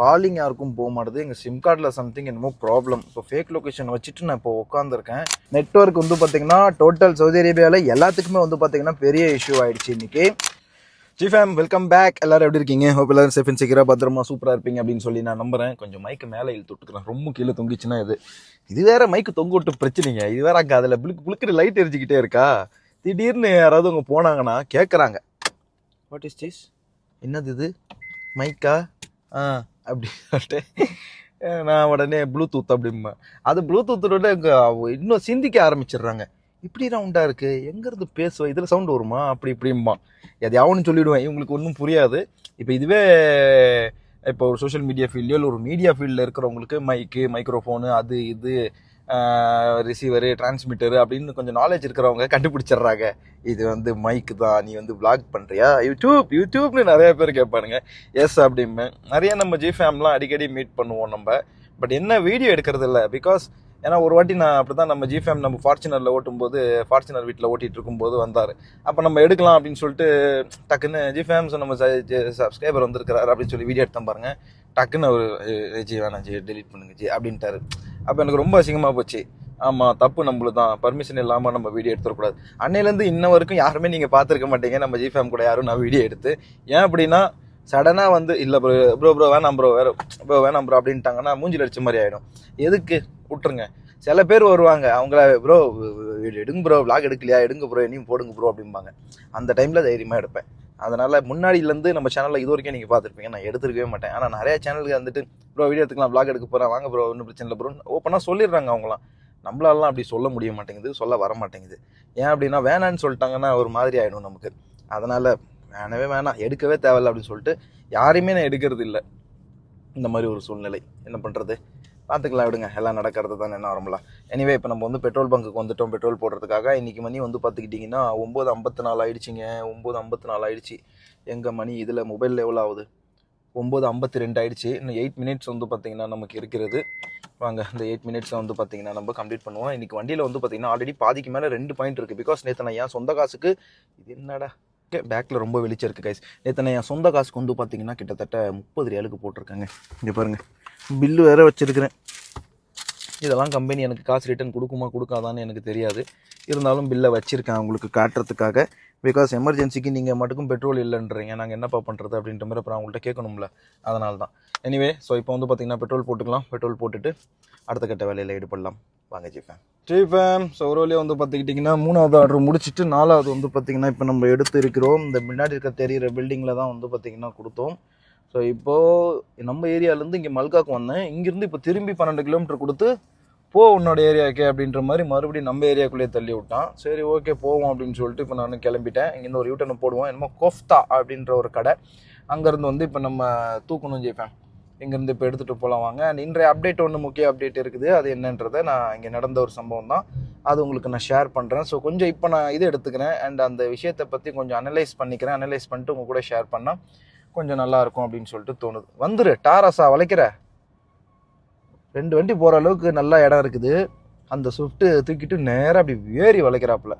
Calling யாருக்கும் போக மாட்டேது. எங்கள் சிம் கார்டில் சம்திங் என்னமோ ப்ராப்ளம் ஸோ ஃபேக் லொக்கேஷன் வச்சுட்டு நான் இப்போ உட்காந்துருக்கேன் நெட்ஒர்க் வந்து பார்த்தீங்கன்னா டோட்டல் சவுதி அரேபியாவில் எல்லாத்துக்குமே வந்து பார்த்தீங்கன்னா பெரிய இஷ்யூ ஆயிடுச்சு இன்னைக்கு. ஜி ஃபேம் வெல்கம் பேக் எல்லாரும் எப்படி இருக்கீங்க? ஹோப் எல்லாரும் சேஃப் அண்ட் செக்யூரா பத்திரமா சூப்பராக இருப்பீங்க அப்படின்னு சொல்லி நான் நம்புறேன். கொஞ்சம் மைக்கு மேலே இழுத்து விட்டுக்கிறேன். ரொம்ப கீழே தொங்கிச்சுன்னா இது. இது வேற மைக்கு தொங்க விட்டு பிரச்சனைங்க. இது வேற அக்கா அதில் புளுக்கு புளுக்குற லைட் எரிஞ்சிக்கிட்டே இருக்கா? திடீர்னு யாராவது அவங்க போனாங்கன்னா கேட்குறாங்க வாட் இஸ் திஸ் என்னது இது? மைக்கா ஆ. அப்படி சொல்லிட்டு நான் உடனே ப்ளூடூத் அப்படிம்பேன். அது ப்ளூடூத்தோட இன்னும் சிந்திக்க ஆரம்பிச்சிடுறாங்க. இப்படி ரவுண்டாக இருக்குது எங்கேருந்து பேசுவேன் இதில் சவுண்டு வருமா? அப்படி இப்படிம்பா எதையாவது சொல்லிவிடுவேன் இவங்களுக்கு ஒன்றும் புரியாது. இப்போ இதுவே இப்போ ஒரு சோஷியல் மீடியா ஃபீல்ட்லையோ இல்லை ஒரு மீடியா ஃபீல்டில் இருக்கிறவங்களுக்கு மைக்கு மைக்ரோஃபோனு அது இது ரிசீவரு டிரான்ஸ்மிட்டரு அப்படின்னு கொஞ்சம் நாலேஜ் இருக்கிறவங்க கண்டுபிடிச்சிடுறாங்க. இது வந்து மைக்கு தான் நீ வந்து vlog பண்ணுறியா யூடியூப் யூடியூப்னு நிறைய பேர் கேட்பானுங்க. எஸ் அப்படின்னு. நிறைய நம்ம ஜி ஃபேம்லாம் அடிக்கடி மீட் பண்ணுவோம் நம்ம. பட் என்ன வீடியோ எடுக்கிறது இல்லை? பிகாஸ் ஏன்னா ஒரு வாட்டி நான் அப்படி தான் நம்ம ஜிஃபேம் நம்ம ஃபார்ச்சுனரில் ஓட்டும்போது ஃபார்ச்சுனர் வீட்டில் ஓட்டிகிட்டு இருக்கும்போது வந்தார். அப்போ நம்ம எடுக்கலாம் அப்படின்னு சொல்லிட்டு டக்குன்னு ஜிஃபேம்ஸ் நம்ம சப்ஸ்கிரைபர் வந்திருக்கிறார் அப்படின்னு சொல்லி வீடியோ எடுத்தேன் பாருங்க. டக்குன்னு அவர் ஜி வேணாம் ஜி டெலீட் பண்ணுங்க ஜி அப்படின்ட்டாரு. அப்போ எனக்கு ரொம்ப அசிங்கமாக போச்சு. ஆமாம் தப்பு நம்மளு தான் பர்மிஷன் இல்லாமல் நம்ம வீடியோ எடுத்துடக்கூடாது அன்னையிலேருந்து இன்ன வரைக்கும் யாருமே நீங்கள் பார்த்துருக்க மாட்டீங்க. நம்ம ஜிஃபேம் கூட யாரும் நான் வீடியோ எடுத்து. ஏன் அப்படின்னா சடனாக வந்து இல்லை ப்ரோ ப்ரோ ப்ரோ வேணாம் ப்ரோ வேறு ப்ரோ வேணாம் ப்ரோ அப்படின்ட்டாங்கன்னா மூஞ்சில் அடிச்ச மாதிரி ஆகிடும் எதுக்கு? விட்டுருங்க. சில பேர் வருவாங்க. அவங்கள ப்ரோ எடுங்க ப்ரோ விளாக் எடுக்கலையா? எடுங்க ப்ரோ இனியும் போடுங்க ப்ரோ அப்படிம்பாங்க. அந்த டைமில் தைரியமாக எடுப்பேன். அதனால் முன்னாடியிலேருந்து நம்ம சேனலில் இது வரைக்கும் நீங்கள் பார்த்துருப்பீங்க. நான் எடுத்துருக்கவே மாட்டேன். ஆனால் நிறைய சேனலுக்கு வந்துட்டு ப்ரோ வீடியோ எடுத்துக்கலாம் ப்ளாக் எடுக்க போகிறேன் வாங்க ப்ரோ ஒன்றும் பிரச்சனை இல்லை ப்ரோ ஓப்பனாக சொல்லிடுறாங்க அவங்களாம் நம்மளாலாம் அப்படி சொல்ல முடிய மாட்டேங்குது சொல்ல வர மாட்டேங்குது. ஏன் அப்படின்னா வேணான்னு சொல்லிட்டாங்கன்னா ஒரு மாதிரி ஆகிடும் நமக்கு. அதனால் வேணவே வேணாம். எடுக்கவே தேவையில்ல அப்படின்னு சொல்லிட்டு யாரையுமே நான் எடுக்கிறது இல்லை. இந்த மாதிரி ஒரு சூழ்நிலை. என்ன பண்ணுறது பார்த்துக்கலாம் விடுங்க. எல்லாம் நடக்கிறது தானே நார்மலாக எனிவே இப்போ நம்ம வந்து பெட்ரோல் பங்குக்கு வந்துட்டோம். பெட்ரோல் போடுறதுக்காக இன்றைக்கி மணி வந்து பார்த்துக்கிட்டிங்கன்னா ஒம்பது ஐம்பத்து நாலு ஆயிடுச்சுங்க. ஒம்பது ஐம்பத்து நாலு ஆயிடுச்சு. எங்கள் மணி இதில் மொபைல் எவ்வளோ ஆகுது? ஒம்பது ஐம்பத்தி ரெண்டு ஆயிடுச்சு. இன்னும் எயிட் மினிட்ஸ் வந்து பார்த்திங்கன்னா நமக்கு இருக்கிறது. வாங்க இந்த எயிட் மினிட்ஸை வந்து பார்த்திங்கன்னா நம்ம கம்ப்ளீட் பண்ணுவோம். இன்றைக்கி வண்டியில் வந்து பார்த்திங்கன்னா ஆல்ரெடி பாதிக்கு மேலே ரெண்டு பாயிண்ட் இருக்குது பிகாஸ் நேற்று நான் என் சொந்த காசுக்கு இது என்னடா? பேக்கில் ரொம்ப வெளிச்சம் இருக்குது கைஸ் நேற்று நான் என் சொந்த காசுக்கு வந்து பார்த்தீங்கன்னா கிட்டத்தட்ட முப்பது ரியாலுக்கு போட்டிருக்காங்க. இங்கே பாருங்கள் பில்லு வேறு வச்சுருக்கிறேன். இதெல்லாம் கம்பெனி எனக்கு காசு ரிட்டர்ன் கொடுக்குமா கொடுக்காதான்னு எனக்கு தெரியாது. இருந்தாலும் பில்லை வச்சுருக்கேன் உங்களுக்கு காட்டுறதுக்காக. பிகாஸ் எமர்ஜென்சிக்கு நீங்கள் மட்டுக்கும் பெட்ரோல் இல்லைன்றீங்க. நாங்கள் என்னப்பா பண்ணுறது அப்படின்ற மாதிரி அப்புறம் அவங்கள்ட்ட கேட்கணும்ல. அதனால தான் எனிவே ஸோ இப்போ வந்து பார்த்திங்கன்னா பெட்ரோல் போட்டுக்கலாம். பெட்ரோல் போட்டுட்டு அடுத்த கட்ட வேலையில் ஈடுபடலாம். வாங்க ஜிஃபேன். ஜிஃபேம் ஸோ ஒரு வழியாக வந்து பார்த்துக்கிட்டிங்கன்னா மூணாவது ஆர்டர் முடிச்சுட்டு நாலாவது வந்து பார்த்திங்கன்னா இப்போ நம்ம எடுத்து இருக்கிறோம். இந்த முன்னாடி இருக்க தெரியிற பில்டிங்கில் தான் வந்து பார்த்திங்கன்னா கொடுத்தோம். ஸோ இப்போது நம்ம ஏரியாவிலேருந்து இங்கே மல்காக்கு வந்தேன். இங்கேருந்து இப்போ திரும்பி பன்னெண்டு கிலோமீட்டர் கொடுத்து போ உன்னோட ஏரியாக்கே அப்படின்ற மாதிரி மறுபடியும் நம்ம ஏரியாக்குள்ளேயே தள்ளி விட்டான். சரி ஓகே போவோம் அப்படின்னு சொல்லிட்டு இப்போ நான் கிளம்பிட்டேன். இங்கேருந்து ஒரு யூட்டனை போடுவோம். என்னமோ கோஃப்தா அப்படின்ற ஒரு கடை. அங்கேருந்து வந்து இப்போ நம்ம தூக்கணும் ஜெயிப்பேன் இங்கேருந்து இப்போ எடுத்துகிட்டு போகலாம் வாங்க. அண்ட் இன்றைய அப்டேட் ஒன்று முக்கிய அப்டேட் இருக்குது. அது என்னன்றதை நான் இங்கே நடந்த ஒரு சம்பவம் தான். அது உங்களுக்கு நான் ஷேர் பண்ணுறேன் ஸோ கொஞ்சம் இப்போ நான் இது எடுத்துக்கிறேன். அண்ட் அந்த விஷயத்தை பற்றி கொஞ்சம் அனலைஸ் பண்ணிக்கிறேன். அனலைஸ் பண்ணிட்டு உங்கள் கூட ஷேர் பண்ணால் கொஞ்சம் நல்லா இருக்கும் அப்படின்னு சொல்லிட்டு தோணுது. வந்துரு டாரஸா வளைக்கிற. ரெண்டு வண்டி போகிற அளவுக்கு நல்ல இடம் இருக்குது. அந்த ஸ்விஃப்ட்டு தூக்கிட்டு நேராக அப்படி ஏறி வளைக்கிறாப்புல.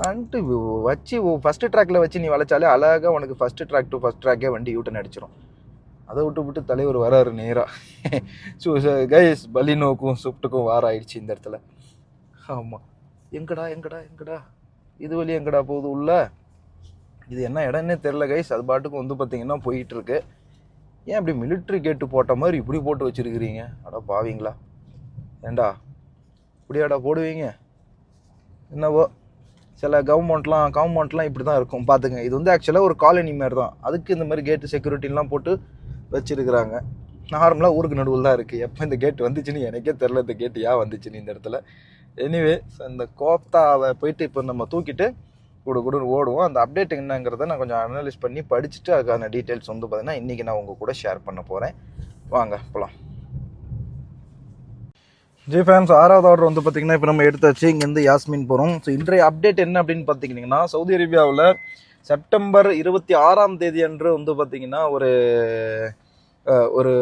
வந்துட்டு வச்சு ஃபஸ்ட்டு ட்ராக்ல வச்சு நீ வளைச்சாலே அழகாக உனக்கு ஃபஸ்ட்டு ட்ராக் டு ஃபஸ்ட் ட்ராக்கே வண்டி யூட்டன் அடிச்சிடும் அதை விட்டு விட்டு தலைவர் வராரு நேராக ஸோ கைஸ் பலினோக்கும் ஸ்விஃப்ட்டுக்கும் வார ஆயிடுச்சு இந்த இடத்துல. ஆமாம் எங்கடா எங்கடா எங்கடா? இது வழி எங்கடா போகுது உள்ள? இது என்ன இடம்னே தெரில கைஸ் அது பாட்டுக்கு வந்து பார்த்தீங்கன்னா போயிட்டுருக்கு. ஏன் இப்படி மிலிட்ரி கேட்டு போட்ட மாதிரி இப்படி போட்டு வச்சிருக்கிறீங்க? அட பாவீங்களா? ஏண்டா? இப்படியாடா போடுவீங்க? என்னவோ? சில கவர்மெண்ட்லாம் கவர்மெண்ட்லாம் இப்படி தான் இருக்கும். பார்த்துங்க இது வந்து ஆக்சுவலாக ஒரு காலனி மாதிரி தான் அதுக்கு இந்த மாதிரி கேட்டு செக்யூரிட்டிலாம் போட்டு வச்சிருக்கிறாங்க. நார்மலாக ஊருக்கு நடுவில் தான் இருக்குது எப்போ இந்த கேட் வந்துச்சுன்னு எனக்கே தெரில இந்த கேட்டு ஏன் வந்துச்சுன்னு இந்த இடத்துல. எனிவே இந்த கோப்தாவை போயிட்டு இப்போ நம்ம தூக்கிட்டு கூட கூட ஓடுவோம். அந்த அப்டேட் என்னங்கிறத நான் கொஞ்சம் அனலைஸ் பண்ணி படிச்சுட்டு அதுக்கான டீட்டெயில்ஸ் வந்து பார்த்தீங்கன்னா இன்றைக்கி நான் உங்கள் கூட ஷேர் பண்ண போகிறேன் வாங்க போகலாம் ஜி ஃபேன்ஸ் ஆறாவது ஆர்டர் வந்து பார்த்தீங்கன்னா இப்போ நம்ம எடுத்தாச்சு. இங்கேருந்து யாஸ்மின் போகிறோம் ஸோ இன்றைய அப்டேட் என்ன அப்படின்னு பார்த்தீங்கன்னா சவுதி அரேபியாவில் செப்டம்பர் இருபத்தி ஆறாம் தேதி அன்று வந்து பார்த்தீங்கன்னா ஒரு ஒரு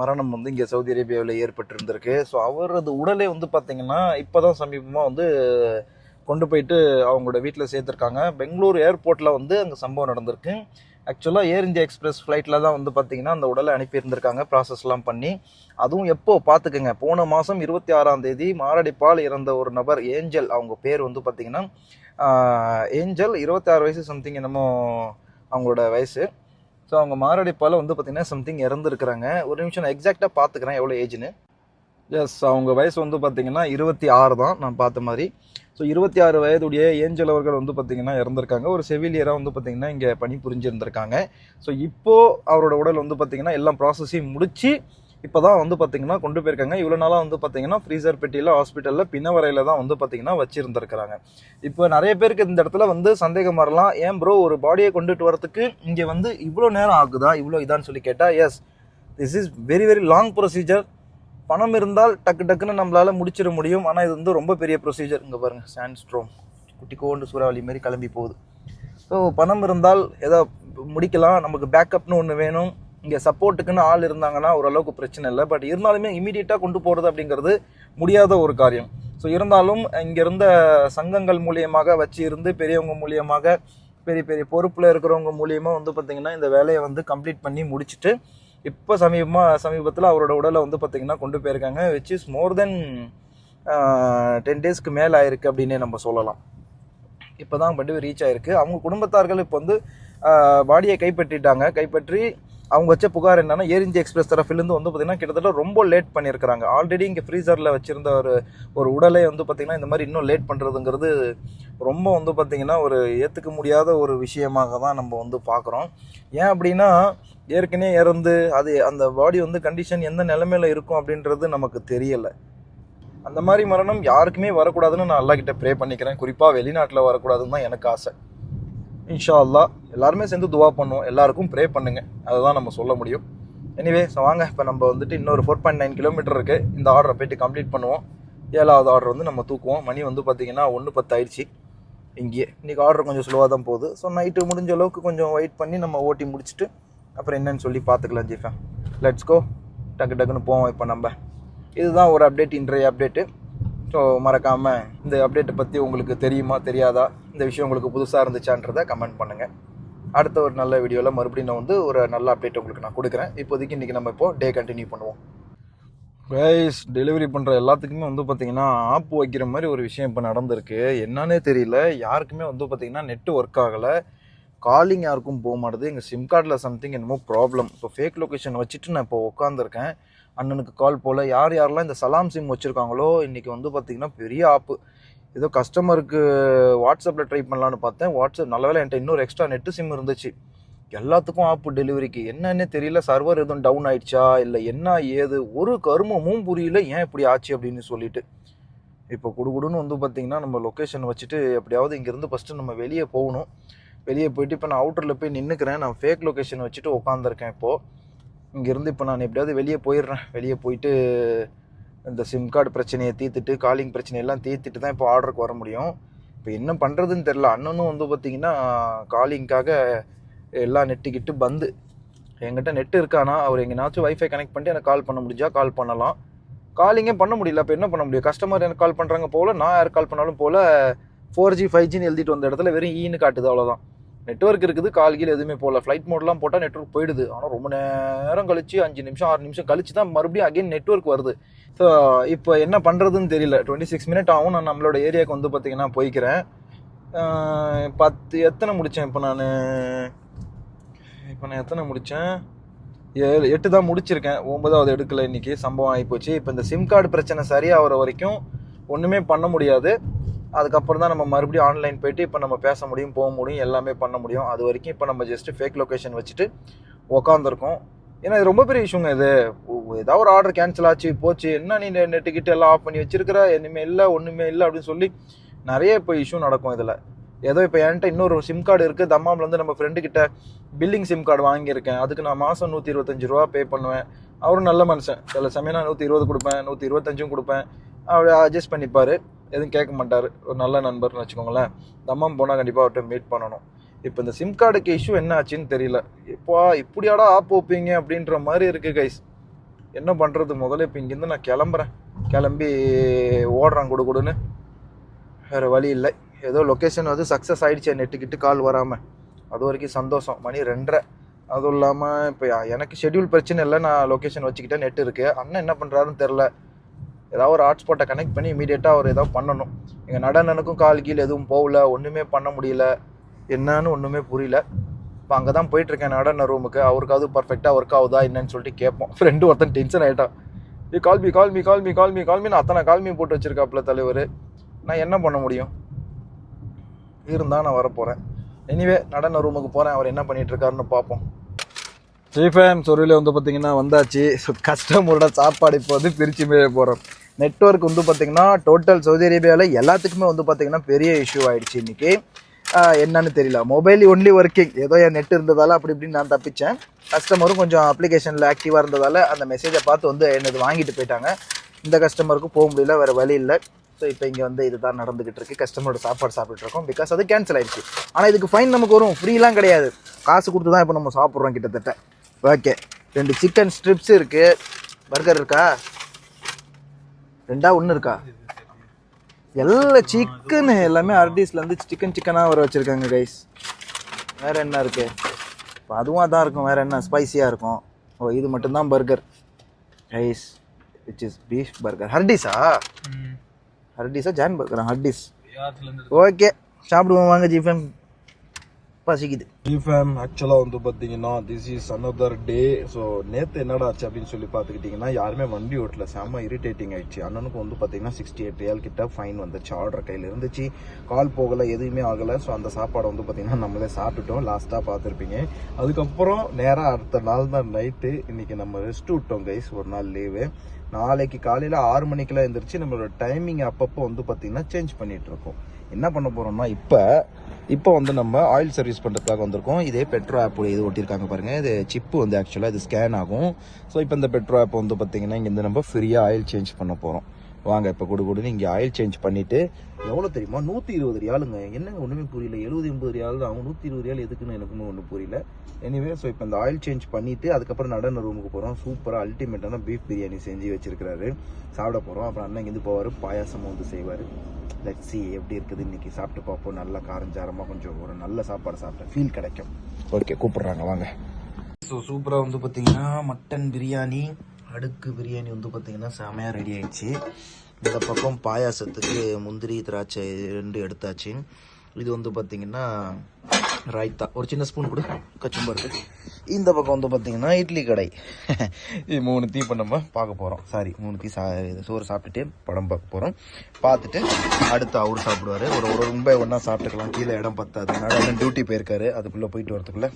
மரணம் வந்து இங்கே சவுதி அரேபியாவில் ஏற்பட்டிருந்திருக்கு. ஸோ அவரது உடலை வந்து பார்த்தீங்கன்னா இப்போ தான் சமீபமாக வந்து கொண்டு போயிட்டு அவங்களோட வீட்டில் சேர்த்துருக்காங்க. பெங்களூர் ஏர்போர்ட்டில் வந்து அங்கே சம்பவம் நடந்திருக்கு. ஆக்சுவலாக ஏர் இந்தியா எக்ஸ்பிரஸ் ஃப்ளைட்டில் தான் வந்து பார்த்தீங்கன்னா அந்த உடலை அனுப்பியிருந்திருக்காங்க ப்ராசஸ்லாம் பண்ணி. அதுவும் எப்போ பார்த்துக்குங்க போன மாதம் இருபத்தி ஆறாம் தேதி மாரடைப்பால் இறந்த ஒரு நபர் ஏஞ்சல் அவங்க பேர் வந்து பார்த்திங்கன்னா ஏஞ்சல் இருபத்தாறு வயசு சம்திங் என்னமோ அவங்களோட வயசு. ஸோ அவங்க மாரடைப்பால் வந்து பார்த்திங்கன்னா சம்திங் இறந்துருக்குறாங்க. ஒரு நிமிஷம் நான் எக்ஸாக்டாக பார்த்துக்கிறேன் எவ்வளோ ஏஜ்னு எஸ் அவங்க வயசு வந்து பார்த்தீங்கன்னா இருபத்தி ஆறு தான் நான் பார்த்த மாதிரி. ஸோ இருபத்தி ஆறு வயதுடைய ஏஞ்சல் அவர்கள் வந்து பார்த்தீங்கன்னா இறந்துருக்காங்க. ஒரு செவிலியராக வந்து பார்த்தீங்கன்னா இங்கே பணி புரிஞ்சிருந்திருக்காங்க. ஸோ இப்போது அவரோட உடல் வந்து பார்த்திங்கன்னா எல்லாம் ப்ராசஸையும் முடித்து இப்போ தான் வந்து பார்த்தீங்கன்னா கொண்டு போயிருக்காங்க. இவ்வளோ நாளாக வந்து பார்த்தீங்கன்னா ஃப்ரீசர் பெட்டியில் ஹாஸ்பிட்டலில் பின்னவரையில் தான் வந்து பார்த்தீங்கன்னா வச்சுருந்துருக்கிறாங்க. இப்போ நிறைய பேருக்கு இந்த இடத்துல வந்து சந்தேகம் வரலாம். ஏன் ப்ரோ ஒரு பாடியை கொண்டுட்டு வரத்துக்கு இங்கே வந்து இவ்வளோ நேரம் ஆகுதா? இவ்வளோ இதான்னு சொல்லி கேட்டால் yes this is very very long procedure பணம் இருந்தால் டக்கு டக்குன்னு நம்மளால் முடிச்சிட முடியும். ஆனால் இது வந்து ரொம்ப பெரிய ப்ரொசீஜர் இங்கே பாருங்க சாண்ட் ஸ்ட்ரோம் குட்டி கோண்டு சூறாவளி மாதிரி கிளம்பி போகுது. ஸோ பணம் இருந்தால் ஏதோ முடிக்கலாம். நமக்கு பேக்கப்னு ஒன்று வேணும். இங்கே சப்போர்ட்டுக்குன்னு ஆள் இருந்தாங்கன்னா ஓரளவுக்கு பிரச்சனை இல்லை. பட் இருந்தாலுமே இமீடியட்டாக கொண்டு போகிறது அப்படிங்கிறது முடியாத ஒரு காரியம். ஸோ இருந்தாலும் இங்கே இருந்த சங்கங்கள் மூலியமாக வச்சு இருந்து பெரியவங்க மூலியமாக பெரிய பெரிய பொறுப்பில் இருக்கிறவங்க மூலியமாக வந்து பார்த்திங்கன்னா இந்த வேலையை வந்து கம்ப்ளீட் பண்ணி முடிச்சுட்டு இப்போ சமீபமாக சமீபத்தில் அவரோட உடலை வந்து பார்த்திங்கன்னா கொண்டு போயிருக்காங்க which is more than ten டேஸ்க்கு மேலே ஆயிருக்கு அப்படின்னே நம்ம சொல்லலாம். இப்போ தான் கொண்டு ரீச் ஆயிருக்கு. அவங்க குடும்பத்தார்கள் இப்போ வந்து பாடியை கைப்பற்றிட்டாங்க. கைப்பற்றி அவங்க வச்ச புகார் என்னன்னா ஏர் இந்தியா எக்ஸ்பிரஸ் தரப்பிலிருந்து வந்து பார்த்தீங்கன்னா கிட்டத்தட்ட ரொம்ப லேட் பண்ணியிருக்கிறாங்க. ஆல்ரெடி இங்கே ஃப்ரீசரில் வச்சுருந்த ஒரு ஒரு உடலை வந்து பார்த்திங்கன்னா இந்த மாதிரி இன்னும் லேட் பண்ணுறதுங்கிறது ரொம்ப வந்து பார்த்திங்கன்னா ஒரு ஏற்றுக்க முடியாத ஒரு விஷயமாக தான் நம்ம வந்து பார்க்குறோம் ஏன் அப்படின்னா ஏற்கனவே இறந்து அது அந்த பாடி வந்து கண்டிஷன் எந்த நிலமையில இருக்கும் அப்படின்றது நமக்கு தெரியலை. அந்த மாதிரி மரணம் யாருக்குமே வரக்கூடாதுன்னு நான் எல்லாக்கிட்ட கிட்ட ப்ரே பண்ணிக்கிறேன். குறிப்பாக வெளிநாட்டில் வரக்கூடாதுன்னு தான் எனக்கு ஆசை. இன்ஷா அல்லா எல்லாருமே சேர்ந்து துவா பண்ணுவோம். எல்லாருக்கும் ப்ரே பண்ணுங்கள் அதை தான் நம்ம சொல்ல முடியும். எனிவே ஸோ வாங்க இப்போ நம்ம வந்துட்டு இன்னொரு ஃபோர் பாயிண்ட் நைன் கிலோமீட்டர் இருக்குது இந்த ஆர்டரை போயிட்டு கம்ப்ளீட் பண்ணுவோம். ஏழாவது ஆர்டர் வந்து நம்ம தூக்குவோம். மணி வந்து பார்த்திங்கன்னா ஒன்று பத்து ஆயிடுச்சு. இங்கேயே. இன்றைக்கி ஆர்டர் கொஞ்சம் ஸ்லோவாக தான் போகுது. ஸோ நைட்டு முடிஞ்ச அளவுக்கு கொஞ்சம் வெயிட் பண்ணி நம்ம ஓட்டி முடிச்சுட்டு அப்புறம் என்னன்னு சொல்லி பார்த்துக்கலாம் ஜீஃபா. லெட்ஸ் கோ டக்கு டக்குன்னு போவோம் இப்போ நம்ம. இதுதான் ஒரு அப்டேட் இன்றைய அப்டேட்டு ஸோ மறக்காமல் இந்த அப்டேட்டை பற்றி உங்களுக்கு தெரியுமா தெரியாதா? இந்த விஷயம் உங்களுக்கு புதுசாக இருந்துச்சான்றதை கமெண்ட் பண்ணுங்கள் அடுத்த ஒரு நல்ல வீடியோவில் மறுபடியும் நான் வந்து ஒரு நல்ல அப்டேட் உங்களுக்கு நான் கொடுக்குறேன். இப்போதைக்கு இன்றைக்கி நம்ம இப்போ டே கண்டினியூ பண்ணுவோம். கைஸ் டெலிவரி பண்ணுற எல்லாத்துக்குமே வந்து பார்த்திங்கன்னா ஆப் வைக்கிற மாதிரி ஒரு விஷயம் இப்போ நடந்திருக்கு. என்னன்னே தெரியல. யாருக்குமே வந்து பார்த்திங்கன்னா நெட்டு ஒர்க் ஆகலை. காலிங் யாருக்கும் போக மாட்டுது. எங்கள் சிம் கார்டில் சம்திங் என்னமோ ப்ராப்ளம் இப்போ ஃபேக் லொக்கேஷன் வச்சுட்டு நான் இப்போ உட்காந்துருக்கேன் அண்ணனுக்கு கால் போல். யார் யாரெல்லாம் இந்த சலாம் சிம் வச்சுருக்காங்களோ இன்றைக்கி வந்து பார்த்திங்கன்னா பெரிய ஆப்பு ஏதோ கஸ்டமருக்கு வாட்ஸ்அப்பில் ட்ரை பண்ணலான்னு பார்த்தேன். வாட்ஸ்அப் நல்ல வேளை என்கிட்ட இன்னொரு எக்ஸ்ட்ரா நெட்டு சிம் இருந்துச்சு. எல்லாத்துக்கும் ஆப்பு டெலிவரிக்கு என்னன்னே தெரியல சர்வர் எதுவும் டவுன் ஆயிடுச்சா இல்லை என்ன ஏது ஒரு கருமமும் புரியல ஏன் இப்படி ஆச்சு அப்படின்னு சொல்லிட்டு. இப்போ குடுகுடுன்னு வந்து பார்த்திங்கன்னா நம்ம லொக்கேஷன் வச்சுட்டு எப்படியாவது இங்கேருந்து ஃபஸ்ட்டு நம்ம வெளியே போகணும். வெளியே போயிட்டு இப்போ நான் அவுட்டரில் போய் நின்றுக்கிறேன் நான் ஃபேக் லொக்கேஷன் வச்சுட்டு உட்காந்துருக்கேன் இப்போது இங்கேருந்து இப்போ நான் எப்படியாவது வெளியே போயிடுறேன். வெளியே போயிட்டு இந்த சிம் கார்டு பிரச்சனையை தீர்த்துட்டு காலிங் பிரச்சனையெல்லாம் தீர்த்துட்டு தான் இப்போ ஆர்டருக்கு வர முடியும். இப்போ என்ன பண்ணுறதுன்னு தெரில அண்ணனும் வந்து பார்த்தீங்கன்னா காலிங்க்காக எல்லாம் நெட்டுக்கிட்டு பந்து என்கிட்ட நெட் இருக்கானா? அவர் எங்கேனாச்சும் ஒய்ஃபை கனெக்ட் பண்ணிட்டு எனக்கு கால் பண்ண முடிஞ்சா கால் பண்ணலாம். காலிங்கே பண்ண முடியல. அப்போ என்ன பண்ண முடியும்? கஸ்டமர் எனக்கு கால் பண்ணுறாங்க போல் நான் யார் கால் பண்ணாலும் போல் ஃபோர் ஜி ஃபைவ் ஜின்னு எழுதிட்டு வந்த இடத்துல வெறும் e ஈன்னு காட்டுது அவ்வளோதான் நெட்ஒர்க் இருக்குது கால் கீழே எதுவுமே போகல ஃப்ளைட் மோட்லாம் போட்டால் நெட்ஒர்க் போயிடுது. ஆனால் ரொம்ப நேரம் கழிச்சு அஞ்சு நிமிஷம் ஆறு நிமிஷம் கழிச்சு தான் மறுபடியும் அகைன் நெட்ஒர்க் வருது. ஸோ இப்போ என்ன பண்ணுறதுன்னு தெரியல. டுவெண்ட்டி சிக்ஸ் மினிட் ஆகும். நான் நம்மளோட ஏரியாவுக்கு வந்து பார்த்தீங்கன்னா போய்க்கிறேன். பத்து எத்தனை முடித்தேன் இப்போ நான் இப்போ நான் எத்தனை முடித்தேன் ஏழு எட்டு தான் முடிச்சிருக்கேன். ஒன்பதாவது எடுக்கல இன்னைக்கு. சம்பவம் ஆகிப்போச்சு இப்போ இந்த சிம் கார்டு பிரச்சனை சரியாகிற வரைக்கும் ஒன்றுமே பண்ண முடியாது. அதுக்கப்புறம் தான் நம்ம மறுபடியும் ஆன்லைன் போயிட்டு இப்போ நம்ம பேச முடியும் போக முடியும் எல்லாமே பண்ண முடியும். அது வரைக்கும் இப்போ நம்ம ஜஸ்ட் ஃபேக் லொக்கேஷன் வச்சுட்டு உக்காந்துருக்கோம். ஏன்னா இது ரொம்ப பெரிய இஷ்யூங்க இது. ஏதாவது ஒரு ஆர்டர் கேன்சல் ஆச்சு போச்சு என்ன நீ நெட்டு கிட்ட எல்லாம் ஆஃப் பண்ணி வச்சிருக்கிற? இனிமே இல்லை ஒன்றுமே இல்லை அப்படின்னு சொல்லி நிறைய இப்போ இஷ்யூ நடக்கும் இதில். ஏதோ இப்போ என்கிட்ட இன்னொரு சிம் கார்டு இருக்குது தம்மாம்லேருந்து நம்ம ஃப்ரெண்டு கிட்ட பில்லிங் சிம் கார்டு வாங்கியிருக்கேன். அதுக்கு நான் மாதம் நூற்றி இருபத்தஞ்சு ரூபா பே பண்ணுவேன். அவரும் நல்ல மனுஷன். சில சமயம் நான் நூற்றி இருபது கொடுப்பேன் நூற்றி இருபத்தஞ்சும் கொடுப்பேன். அவர் அட்ஜஸ்ட் பண்ணிப்பார். எதுவும் கேட்க மாட்டார். ஒரு நல்ல நண்பர்னு வச்சுக்கோங்களேன். தம்மம் போனால் கண்டிப்பாக அவர்கிட்ட மீட் பண்ணணும். இப்போ இந்த சிம் கார்டுக்கு இஷ்யூ என்ன ஆச்சுன்னு தெரியல. இப்போ இப்படியாடா ஆப் வைப்பீங்க அப்படின்ற மாதிரி இருக்குது கைஸ் என்ன பண்ணுறது முதல்ல இப்போ இங்கேருந்து நான் கிளம்புறேன். கிளம்பி ஓடுறேன் கொடு கொடுன்னு. வேறு வழி இல்லை. ஏதோ லொக்கேஷன் வந்து சக்ஸஸ் ஆகிடுச்சு நெட்டுக்கிட்டு கால் வராமல் அது வரைக்கும் சந்தோஷம். மணி ரெண்டரை. அதுவும் இல்லாமல் இப்போ எனக்கு ஷெட்யூல் பிரச்சனை இல்லை. நான் லொக்கேஷன் வச்சுக்கிட்டேன் நெட் இருக்குது அண்ணன் என்ன பண்ணுறாருன்னு தெரில ஏதாவது ஒரு ஹாட்ஸ்பாட்டை கனெக்ட் பண்ணி இமீடியட்டாக அவர் ஏதாவது பண்ணணும். எங்கள் நடனனுக்கும் கால் கீழ் எதுவும் போகல ஒன்றுமே பண்ண முடியல. என்னன்னு ஒன்றுமே புரியல. இப்போ அங்கே தான் போயிட்டுருக்கேன் நடன ரூமுக்கு அவருக்காவது பர்ஃபெக்டாக ஒர்க் ஆகுதா என்னன்னு சொல்லிட்டு கேட்போம். ஃப்ரெண்டு ஒருத்தன் டென்ஷன் ஆகிட்டான் இது call call me call call me call me call me call அத்தனை கால் மீ போட்டு வச்சுருக்காப்புல தலைவர். நான் என்ன பண்ண முடியும்? இருந்தால் நான் வரப்போகிறேன் எனிவே நடன ரூமுக்கு போகிறேன் அவர் என்ன பண்ணிகிட்ருக்காருன்னு பார்ப்போம். ஜிஃபேம் சொருவில் வந்து பார்த்தீங்கன்னா வந்தாச்சு. கஸ்டமரோட சாப்பாடு இப்போ வந்து பிரித்து மேலே போகிறோம் நெட்ஒர்க் வந்து பார்த்தீங்கன்னா டோட்டல் சவுதி அரேபியாவில் எல்லாத்துக்குமே வந்து பார்த்திங்கன்னா பெரிய இஷ்யூ ஆகிடுச்சு இன்றைக்கி என்னன்னு தெரியல. மொபைல் ஒன்லி ஒர்க்கிங் ஏதோ என் நெட் இருந்ததால் அப்படி இப்படின்னு நான் தப்பித்தேன் கஸ்டமரும் கொஞ்சம் அப்ளிகேஷனில் ஆக்டிவாக இருந்ததால் அந்த மெசேஜை பார்த்து வந்து என்னது வாங்கிட்டு போயிட்டாங்க. இந்த கஸ்டமருக்கு போக முடியல வேறு வழி இல்லை. ஸோ இப்போ இங்கே வந்து இதுதான் நடந்துகிட்டு இருக்கு. கஸ்டமரோட சாப்பாடு சாப்பிட்டு இருக்கோம். பிகாஸ் அது கேன்சல் ஆயிடுச்சு. ஆனால் இதுக்கு ஃபைன் நமக்கு வரும். ஃப்ரீலாம் கிடையாது. காசு கொடுத்து தான் இப்போ நம்ம சாப்பிட்றோம் கிட்டத்தட்ட. ஓகே ரெண்டு சிக்கன் ஸ்ட்ரிப்ஸ் இருக்குது பர்கர் இருக்கா? ரெண்டா ஒன்று இருக்கா? எல்லா சிக்கன் எல்லாமே அரடிஸ்ல இருந்து சிக்கன் சிக்கனாக வர வச்சிருக்காங்க கைஸ் வேற என்ன இருக்கு? இப்போ அதுவும் அதான் இருக்கும். வேற என்ன? ஸ்பைசியாக இருக்கும். ஓ இது மட்டும்தான் burger guys which is beef burger ஹர்டிஸா ஹர்டிஸா ஜான் பர்கரா ஹர்டிஸ் ஓகே சாப்பிடுவோம். வாங்க ஜிஃபன் பசிக்குது. ஜிஃபேம் ஆக்சுவலாக வந்து பார்த்தீங்கன்னா this is another day so நேற்று என்னடா ஆச்சு அப்படின்னு சொல்லி பார்த்துக்கிட்டிங்கன்னா யாருமே வண்டி ஓட்டல. செம்ம இரிட்டேட்டிங் ஆயிடுச்சு. அண்ணனுக்கு வந்து பார்த்தீங்கன்னா சிக்ஸ்டி எயிட் ரியல் கிட்ட ஃபைன் வந்துச்சு. ஆர்டர் கையில் இருந்துச்சு. கால் போகலை எதுவுமே ஆகலை. ஸோ அந்த சாப்பாடை வந்து பார்த்தீங்கன்னா நம்மளே சாப்பிட்டுட்டோம். லாஸ்ட்டாக பார்த்துருப்பீங்க அதுக்கப்புறம் நேராக அடுத்த நாள் தான் நைட்டு இன்னைக்கு நம்ம ரெஸ்ட் விட்டோம் கைஸ் ஒரு நாள் லீவு நாளைக்கு காலையில் ஆறு மணிக்கெல்லாம் எழுந்திரிச்சு நம்மளோட டைமிங் அப்பப்போ வந்து பார்த்தீங்கன்னா சேஞ்ச் பண்ணிட்டு இருக்கோம். என்ன பண்ண போகிறோம்னா இப்போ இப்போ வந்து நம்ம ஆயில் சர்வீஸ் பண்ணுறதுக்காக வந்திருக்கோம். இதே பெட்ரோ ஆப் இது ஒட்டியிருக்காங்க பாருங்கள் இது சிப்பு வந்து ஆக்சுவலாக இது ஸ்கேன் ஆகும். ஸோ இப்போ இந்த பெட்ரோ ஆப் வந்து பார்த்திங்கன்னா இங்கேருந்து நம்ம ஃப்ரீயாக ஆயில் சேஞ்ச் பண்ண போகிறோம் வாங்க இப்போ கொடு கொடுன்னு இங்கே ஆயில் சேஞ்ச் பண்ணிவிட்டு எவ்வளோ தெரியுமா? நூற்றி இருபது ரியாலுங்க. என்னங்க ஒன்றுமே புரியல. எழுபது எண்பது ரியால் தான் அவங்க நூற்றி இருபது ரியால் எதுக்குன்னு எனக்குமே ஒன்றும் புரியல. எனிவே ஸோ இப்போ இந்த ஆயில் சேஞ்ச் பண்ணிவிட்டு அதுக்கப்புறம் நடன ரூமுக்கு போகிறோம் சூப்பராக அல்டிமேட்டான பீஃப் பிரியாணி செஞ்சு வச்சிருக்கிறாரு. சாப்பிட போகிறோம் அப்புறம் அண்ணன் இங்கேருந்து போவார். பாயாசமும் வந்து செய்வார். லட்சி எப்படி இருக்குது இன்னைக்கு. சாப்பிட்டு பார்ப்போம். நல்லா காரஞ்சாரமாக கொஞ்சம் ஒரு நல்ல சாப்பாடு சாப்பிட்ட ஃபீல் கிடைக்கும். ஓகே கூப்பிட்றாங்க. வாங்க. ஸோ சூப்பராக வந்து பார்த்தீங்கன்னா மட்டன் பிரியாணி அடுக்கு பிரியாணி வந்து பார்த்தீங்கன்னா செமையாக ரெடி ஆயிடுச்சு. இந்த பக்கம் பாயாசத்துக்கு முந்திரி திராட்சை ரெண்டு எடுத்தாச்சு. இது வந்து பார்த்தீங்கன்னா ராய்த்தா ஒரு சின்ன ஸ்பூன் கொடு. கச்சும்பருக்கு இந்த பக்கம் வந்து பார்த்தீங்கன்னா இட்லி கடை. இது மூணு தீ இப்போ நம்ம பார்க்க போகிறோம் சாரி மூணு தீ சா சோறு சாப்பிட்டுட்டு படம் பார்க்க போகிறோம் பார்த்துட்டு அடுத்து அவர் சாப்பிடுவார். ஒரு ஒரு ரொம்ப ஒன்றா சாப்பிட்டுக்கலாம். கீழே இடம் பத்தாது அதனால டியூட்டி போயிருக்காரு. அதுக்குள்ளே போயிட்டு வரதுக்குள்ளே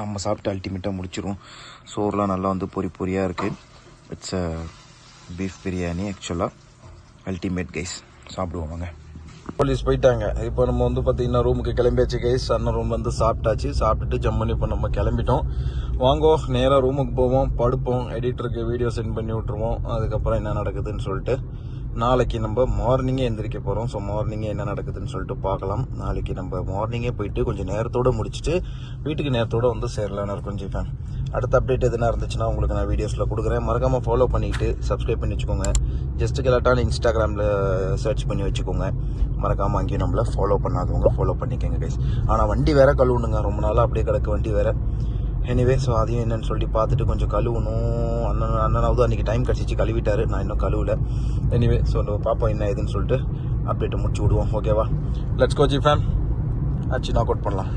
நம்ம சாப்பிட்டு அல்டிமேட்டாக முடிச்சிடும் சோறுலாம் நல்லா வந்து பொறி பொறியாக இருக்குது இட்ஸ் பீஃப் பிரியாணி ஆக்சுவலாக அல்டிமேட் கைஸ் சாப்பிடுவோம் போலீஸ் போயிட்டாங்க. இப்போ நம்ம வந்து பார்த்தீங்கன்னா ரூமுக்கு கிளம்பியாச்சு கைஸ் அண்ணன் ரூம் வந்து சாப்பிட்டாச்சு. சாப்பிட்டுட்டு ஜம்மன் இப்போ நம்ம கிளம்பிட்டோம். வாங்கோ நேராக ரூமுக்கு போவோம் படுப்போம் எடிட்டருக்கு வீடியோ சென்ட் பண்ணி விட்ருவோம் அதுக்கப்புறம் என்ன நடக்குதுன்னு சொல்லிட்டு நாளைக்கு நம்ம மார்னிங்கே எந்திரிக்க போகிறோம் ஸோ மார்னிங்கே என்ன நடக்குதுன்னு சொல்லிட்டு பார்க்கலாம். நாளைக்கு நம்ம மார்னிங்கே போயிட்டு கொஞ்சம் நேரத்தோடு முடிச்சுட்டு வீட்டுக்கு நேரத்தோடு வந்து சேரலான்னு இருக்கும் ஜிஃபேன் அடுத்த அப்டேட் எதுனா இருந்துச்சுன்னா உங்களுக்கு நான் வீடியோஸில் கொடுக்குறேன். மறக்காமல் ஃபாலோ பண்ணிவிட்டு சப்ஸ்கிரைப் பண்ணி வச்சுக்கோங்க. ஜஸ்ட் கெலாட்டான இன்ஸ்டாகிராமில் சர்ச் பண்ணி வச்சுக்கோங்க. மறக்காமல் அங்கேயும் நம்மளை ஃபாலோ பண்ணாதவங்க ஃபாலோ பண்ணிக்கோங்க கைஸ் ஆனால் வண்டி வேற கழுவுணுங்க. ரொம்ப நாளாக அப்படியே கிடக்கு வண்டி வேற. எனிவே ஸோ அதையும் என்னென்னு சொல்லி பார்த்துட்டு கொஞ்சம் கழுவணும். அண்ணன் அண்ணனாவது அன்றைக்கி டைம் கிடச்சிச்சு கழுவிட்டாரு. நான் இன்னும் கழுவலை. எனிவே ஸோ பார்ப்போம் என்ன ஏதுன்னு சொல்லிட்டு அப்டேட்டை முடிச்சு விடுவோம். ஓகேவா லெட்ஸ் கோச்சி ஃபேம் ஆச்சு நாக் அவுட் பண்ணலாம்.